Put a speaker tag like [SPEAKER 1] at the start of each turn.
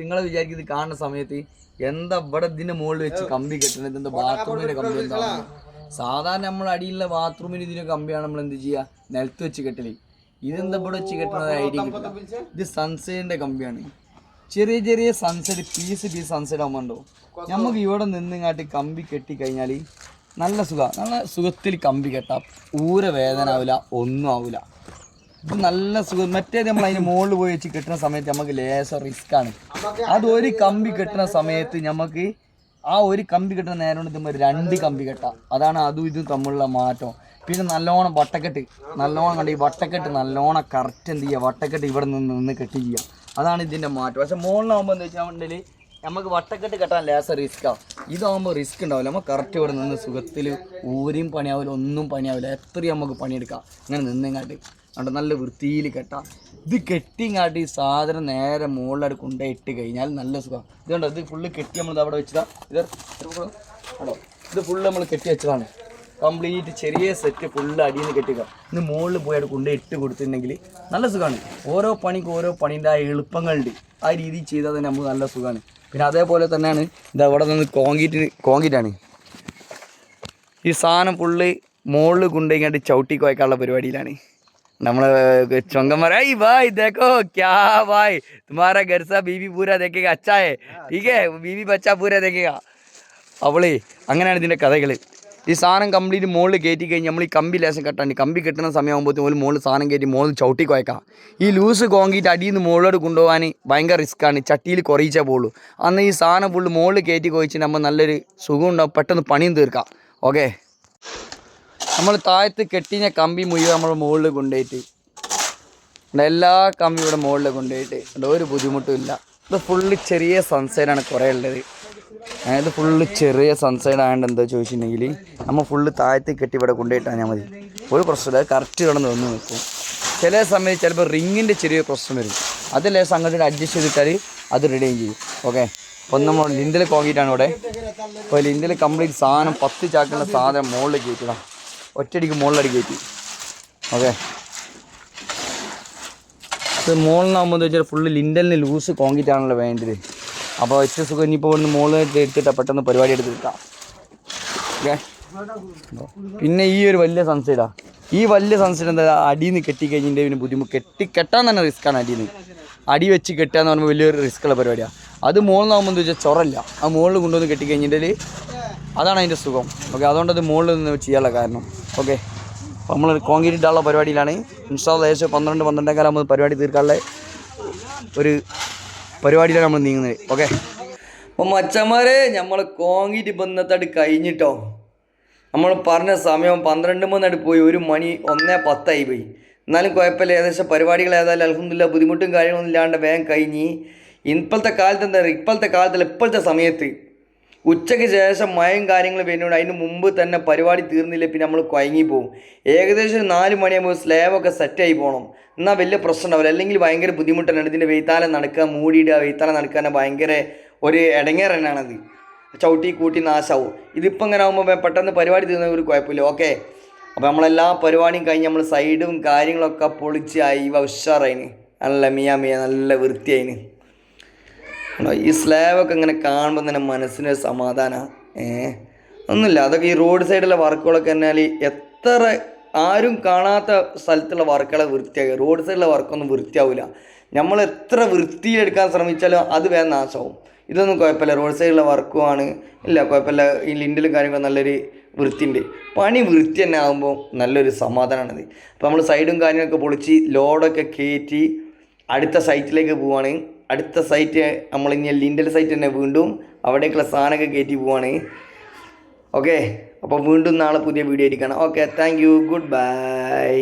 [SPEAKER 1] നിങ്ങൾ വിചാരിക്കുന്നത് കാണുന്ന സമയത്ത് എന്താ ഇവിടെ ഇതിന്റെ മുകളിൽ വെച്ച് കമ്പി കെട്ടണത്? എന്താ ബാത്റൂമിന്റെ കമ്പി എന്താണ് സാധാരണ നമ്മൾ അടിയിലുള്ള ബാത്റൂമിന് ഇതിന് കമ്പിയാണ് നമ്മൾ എന്ത് ചെയ്യുക നിലത്ത് വെച്ച് കെട്ടൽ. ഇതെന്താ ഇവിടെ വെച്ച് കെട്ടണത്? ഐഡിയ ഇത് സൺസൈഡിന്റെ കമ്പിയാണ്. ചെറിയ ചെറിയ സൺസെറ്റ് പീസ് പീസ് സൺസെറ്റ് ആകുമ്പോണ്ടോ നമുക്ക് ഇവിടെ നിന്നിങ്ങാട്ട് കമ്പി കെട്ടി കഴിഞ്ഞാൽ നല്ല സുഖ. നല്ല സുഖത്തിൽ കമ്പി കെട്ടാം. ഊര വേദന ആവില്ല ഒന്നും ആവില്ല ഇത് നല്ല സുഖം. മറ്റേത് നമ്മൾ അതിന് മുകളിൽ പോയി വെച്ച് കെട്ടുന്ന സമയത്ത് നമുക്ക് ലേശം റിസ്ക് ആണ്. അത് ഒരു കമ്പി കെട്ടുന്ന സമയത്ത് നമുക്ക് ആ ഒരു കമ്പി കെട്ടുന്ന നേരം കൊണ്ട് നമ്മൾ രണ്ട് കമ്പി കെട്ടാം. അതാണ് അതും ഇതും തമ്മിലുള്ള മാറ്റം. പിന്നെ നല്ലോണം വട്ടക്കെട്ട്. നല്ലോണം കണ്ട് ഈ വട്ടക്കെട്ട് നല്ലോണം കറക്റ്റ് എന്ത് ചെയ്യുക വട്ടക്കെട്ട് ഇവിടെ നിന്ന് നിന്ന് കെട്ടി ചെയ്യുക അതാണ് ഇതിന്റെ മാറ്റം. പക്ഷേ മുകളിലാവുമ്പോൾ എന്താ വെച്ചാൽ നമുക്ക് വട്ടക്കെട്ട് കെട്ടാൻ ലേസർ റിസ്ക്കാണ് ഇതാകുമ്പോൾ റിസ്ക് ഉണ്ടാവില്ല. നമ്മൾ കറക്റ്റ് ഇവിടെ നിന്ന് സുഖത്തിൽ ഊരിയും പണിയാവില്ല ഒന്നും പണിയാവില്ല എത്രയും നമുക്ക് പണിയെടുക്കാം. ഇങ്ങനെ നിന്നിങ്ങാട്ട് അതുകൊണ്ട് നല്ല വൃത്തിയിൽ കെട്ടാം. ഇത് കെട്ടിങ്ങാട്ട് ഈ സാധനം നേരെ മുകളിലായിട്ട് കൊണ്ടുപോയി ഇട്ട് കഴിഞ്ഞാൽ നല്ല സുഖം. ഇതുകൊണ്ട് ഇത് ഫുള്ള് കെട്ടി നമ്മൾ അവിടെ വെച്ചതാ. ഇത് ആണോ ഇത് ഫുള്ള് നമ്മൾ കെട്ടി വെച്ചതാണ്. കംപ്ലീറ്റ് ചെറിയ സെറ്റ് ഫുള്ള് അടിയിൽ നിന്ന് കെട്ടിക്കുക ഇന്ന് മുകളിൽ പോയി അവിടെ കൊണ്ടുപോയി ഇട്ട് കൊടുത്തിട്ടുണ്ടെങ്കിൽ നല്ല സുഖമാണ് ഓരോ പണിക്ക് ഓരോ പണിന്റെ ആ എളുപ്പങ്ങളുണ്ട്. ആ രീതിയിൽ ചെയ്താൽ തന്നെ നമുക്ക് നല്ല സുഖമാണ് പിന്നെ അതേപോലെ തന്നെയാണ് ഇത് അവിടെ നിന്ന് കോൺക്രീറ്റ് കോൺക്രീറ്റാണ് ഈ സാധനം ഫുള്ള് മുകളിൽ കൊണ്ടുപോയി ചവിട്ടി കുഴക്കാനുള്ള പരിപാടിയിലാണ്. നമ്മളെ ചൊങ്കന്മാർ ഐ भाई देखो क्या भाई तुम्हारा घर सा बीवी पूरा देखेगा अच्छा है ठीक है बीवी बच्चा पूरा देखेगा അവളേ അങ്ങനെയാണ് ഇതിൻ്റെ കഥകൾ ഈ സാധനം കംപ്ലീറ്റ് മുകളിൽ കയറ്റി കഴിഞ്ഞ് നമ്മൾ ഈ കമ്പി ലേശം കെട്ടാണ്ട് കമ്പി കെട്ടുന്ന സമയമാകുമ്പോഴത്തേക്കും ഒരു മുകളിൽ സാധനം കയറ്റി മുകളിൽ ചവിട്ടി കുഴക്കാം ഈ ലൂസ് കോൺക്രീറ്റ് അടിയിൽ നിന്ന് മുകളിലോട്ട് കൊണ്ടുപോകാൻ ഭയങ്കര റിസ്ക്കാണ് ചട്ടിയിൽ കുറയിച്ചേ പോകുള്ളൂ അന്ന് ഈ സാധനം ഫുള്ള് മുകളിൽ കയറ്റി കുഴച്ച് നമ്മൾ നല്ലൊരു സുഖം ഉണ്ടാവും പെട്ടെന്ന് പണിയും തീർക്കാം ഓക്കെ നമ്മൾ താഴത്ത് കെട്ടിഞ്ഞ കമ്പി മുഴുവൻ നമ്മൾ മുകളിൽ കൊണ്ടുപോയിട്ട്. എല്ലാ കമ്പി ഇവിടെ മുകളിൽ കൊണ്ടുപോയിട്ട്. ഒരു ബുദ്ധിമുട്ടും ഇല്ല. ഇത് ഫുള്ള് ചെറിയ സൺസൈഡാണ് കുറേ ഉള്ളത്. അതായത് ഫുള്ള് ചെറിയ സൺസൈഡ് ആയതുകൊണ്ട് എന്താ ചോദിച്ചിട്ടുണ്ടെങ്കിൽ നമ്മൾ ഫുള്ള് താഴത്ത് കെട്ടി ഇവിടെ കൊണ്ടുപോയിട്ടാൽ ഞാൻ മതി. ഒരു പ്രശ്നമില്ല അത് കറക്റ്റ് കിടന്ന് വന്ന് നിൽക്കും. ചില സമയത്ത് ചിലപ്പോൾ റിങ്ങിന്റെ ചെറിയ പ്രശ്നം വരും. അത് ലേശം അഡ്ജസ്റ്റ് ചെയ്തിട്ടാൽ അത് റെഡിയും ചെയ്യും. ഓക്കെ അപ്പം നമ്മൾ ലിന്തിൽ കോങ്ങിയിട്ടാണ് ഇവിടെ. അപ്പോൾ ലിന്തിൽ കംപ്ലീറ്റ് സാധനം പത്ത് ചാക്കുള്ള സാധനം മുകളിൽ കയറ്റണം ഒറ്റയടിക്ക് മുകളിലടി കയറ്റി. ഓക്കെ. ഇത് മുകളിലാകുമ്പോൾ എന്ന് വെച്ചാൽ ഫുള്ള് ലിൻഡലിന് ലൂസ് കോൺക്രീറ്റ് ആണല്ലോ വേണ്ടത്. അപ്പോൾ ഏറ്റവും സുഖം ഇനിയിപ്പോൾ ഇവിടുന്ന് മുകളിൽ എടുത്തിട്ട് പെട്ടെന്ന് പരിപാടി എടുത്തിട്ടാം. ഓക്കെ. പിന്നെ ഈ ഒരു വലിയ സൺസൈഡാ ഈ വലിയ സൺസൈഡ് എന്താ അടിയിൽ നിന്ന് കെട്ടി കഴിഞ്ഞിട്ട് പിന്നെ ബുദ്ധിമുട്ട്. കെട്ടി കെട്ടാൻ തന്നെ റിസ്ക്കാണ് അടിയിൽ നിന്ന് അടി വെച്ച് കെട്ടുക എന്ന് പറയുമ്പോൾ വലിയൊരു റിസ്ക്കുള്ള പരിപാടിയാണ് അത് മുകളിൽ നിന്നാകുമ്പോൾ എന്താ വെച്ചാൽ ചൊറല്ല. ആ മുകളിൽ കൊണ്ടുവന്ന് കെട്ടി കഴിഞ്ഞിട്ട് അതാണ് അതിന്റെ സുഖം. ഓക്കെ അതുകൊണ്ട് അത് മുകളിൽ നിന്ന് ചെയ്യാനുള്ള കാരണം. ഓക്കെ. നമ്മൾ കോൺക്രീറ്റ് ഇടാനുള്ള പരിപാടിയിലാണ്. ഇൻസ്റ്റാൾ ഏകദേശം പന്ത്രണ്ട് കാലം നമ്മൾ പരിപാടി തീർക്കാനുള്ള ഒരു പരിപാടിയിലാണ് നമ്മൾ നീങ്ങുന്നത്. ഓക്കെ. അപ്പോൾ മച്ചന്മാരെ നമ്മൾ കോൺക്രീറ്റ് ഇന്നത്തെ കഴിഞ്ഞിട്ടോ? നമ്മൾ പറഞ്ഞ സമയം പന്ത്രണ്ട് മൂന്നടി പോയി. ഒരു മണി ഒന്നേ പത്തായി പോയി. എന്നാലും കുഴപ്പമില്ല. ഏകദേശം പരിപാടികൾ ഏതായാലും അലഹമില്ല ബുദ്ധിമുട്ടും കാര്യങ്ങളൊന്നും ഇല്ലാണ്ട് വേഗം കഴിഞ്ഞ്. ഇപ്പോഴത്തെ കാലത്ത് എന്താ ഇപ്പോഴത്തെ കാലത്തിൽ ഇപ്പോഴത്തെ സമയത്ത് ഉച്ചയ്ക്ക് ശേഷം മഴയും കാര്യങ്ങളും വരുന്നുണ്ട് അതിന് മുമ്പ് തന്നെ പരിപാടി തീർന്നില്ല പിന്നെ നമ്മൾ കുഴങ്ങി പോകും ഏകദേശം ഒരു നാല് മണിയാകുമ്പോൾ സ്ലാബൊക്കെ സെറ്റായി പോകണം എന്നാൽ വലിയ പ്രശ്നം ഉണ്ടാവില്ല. അല്ലെങ്കിൽ ഭയങ്കര ബുദ്ധിമുട്ടാണ്. ഇതിന്റെ വെയ്ത്താലം നടക്കുക മൂടിയിടുക വെയ്ത്താലം നടക്കാൻ ഭയങ്കര ഒരു ഇടങ്ങേറ് തന്നെയാണത് ചവിട്ടി കൂട്ടി നാശാവും. ഇതിപ്പോൾ ഇങ്ങനെ ആകുമ്പോൾ പെട്ടെന്ന് പരിപാടി തീർന്ന ഒരു കുഴപ്പമില്ല. ഓക്കെ അപ്പോൾ നമ്മളെല്ലാ പരിപാടിയും കഴിഞ്ഞ് നമ്മൾ സൈഡും കാര്യങ്ങളൊക്കെ പൊളിച്ച് ആയി ഉഷാറായിന്. നല്ല മിയ മിയ നല്ല വൃത്തിയായിന്? ഈ സ്ലാബൊക്കെ ഇങ്ങനെ കാണുമ്പോൾ തന്നെ മനസ്സിനൊരു സമാധാനമാണ് ഏ? ഒന്നുമില്ല അതൊക്കെ ഈ റോഡ് സൈഡിലെ വർക്കുകളൊക്കെ എന്നാൽ എത്ര ആരും കാണാത്ത സ്ഥലത്തുള്ള വർക്കുകളെ വൃത്തിയാക്കുക റോഡ് സൈഡിലെ വർക്കൊന്നും വൃത്തിയാവില്ല നമ്മൾ എത്ര വൃത്തിയിലെടുക്കാൻ ശ്രമിച്ചാലും അത് വേറെ നാശമാവും. ഇതൊന്നും കുഴപ്പമില്ല റോഡ് സൈഡിലെ വർക്കുമാണ് ഇല്ല കുഴപ്പമില്ല ഈ ലിൻഡിലും കാര്യങ്ങളും നല്ലൊരു വൃത്തിയുണ്ട്. പണി വൃത്തി തന്നെ ആകുമ്പോൾ നല്ലൊരു സമാധാനമാണത് അപ്പോൾ നമ്മൾ സൈഡും കാര്യങ്ങളൊക്കെ പൊളിച്ച് ലോഡൊക്കെ കയറ്റി അടുത്ത സൈറ്റിലേക്ക് പോവാണ്. അടുത്ത സൈറ്റ് നമ്മൾ ഇനി ലിൻഡൽ സൈറ്റ് തന്നെ വീണ്ടും അവിടേക്കുള്ള സാധനമൊക്കെ കയറ്റി പോവാണ്. ഓക്കെ അപ്പോൾ വീണ്ടും നാളെ പുതിയ വീഡിയോ ആയിരിക്കണം. Okay thank you goodbye